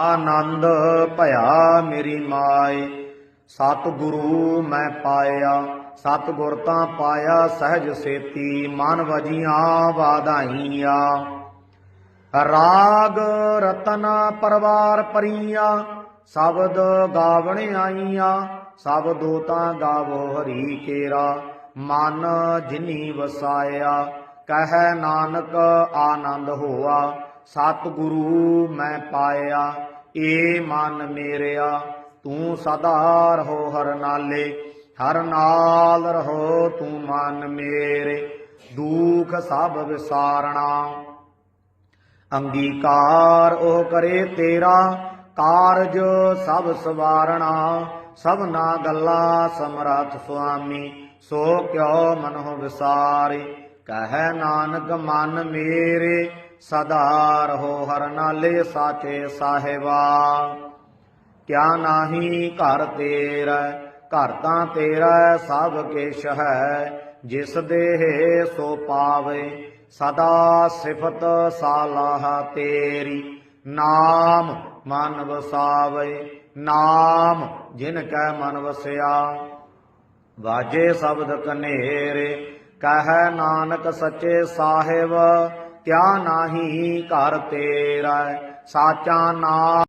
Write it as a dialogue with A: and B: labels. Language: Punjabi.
A: ਆਨੰਦ ਭਇਆ ਮੇਰੀ ਮਾਏ। ਸਤ ਗੁਰੂ ਮੈਂ ਪਾਇਆ ਸਤ ਗੁਰ ਤਾਂ ਪਾਇਆ ਸਹਿਜ ਸੇਤੀ, ਮਨ ਵਜੀਆਂ ਵਾਧਾਈਆਂ। ਰਾਗ ਰਤਨ ਪਰਵਾਰ ਪਰੀਆਂ, ਸ਼ਬਦ ਗਾਵਣ ਆਈਆਂ, ਸਭ ਦੋਤਾਂ ਗਾਵੋ ਹਰੀ ਕੇਰਾ। ਮਨ ਜਿਨੀ ਵਸਾਇਆ, ਕਹੈ ਨਾਨਕ ਆਨੰਦ ਹੋਆ। ਸਤਿਗੁਰੂ ਮੈਂ ਪਾਇਆ, ਏ ਮਨ ਮੇਰਿਆ, ਤੂੰ ਸਦਾ ਰਹੋ ਹਰ ਨਾਲੇ, ਹਰ ਨਾਲ ਰਹੋ ਤੂੰ ਮਨ ਮੇਰੇ, ਦੁਖ ਸਭ ਵਿਸਾਰਣਾ। ਅੰਗੀਕਾਰ ਉਹ ਕਰੇ ਤੇਰਾ, ਕਾਰਜ ਸਭ ਸਵਾਰਣਾ। ਸਭਨਾ ਗੱਲਾਂ ਸਮਰੱਥ ਸੁਆਮੀ, ਸੋ ਕਿਉ ਮਨਹੁ ਵਿਸਾਰੇ, ਕਹੈ ਨਾਨਕ ਮਨ ਮੇਰੇ ਸਦਾ ਰਹੋ ਹਰ ਨਾਲੇ ਸਾਚੇ ਸਾਹਿਬਾ। ਕਿਆ ਨਾਹੀ ਘਰ ਤੇਰਾ, ਘਰ ਤਾਂ ਤੇਰਾ ਸਭ ਕਿਛ ਹੈ। ਜਿਸ ਦੇਹ ਸੋ ਪਾਵੇ, ਸਦਾ ਸਿਫਤ ਸਾਲਾਹ ਤੇਰੀ। ਨਾਮ ਮਨ ਵਸਾਵੇ, ਨਾਮ ਜਿਨ ਕੈ ਮਨ ਵਸਿਆ। ਵਾਜੇ ਸ਼ਬਦ ਕਨੇਰੇ, ਕਹ ਨਾਨਕ ਸੱਚੇ ਸਾਹਿਬ। ਕਿਆ ਨਾਹੀ ਘਰ ਤੇਰਾ ਸਾਚਾ ਨਾਮ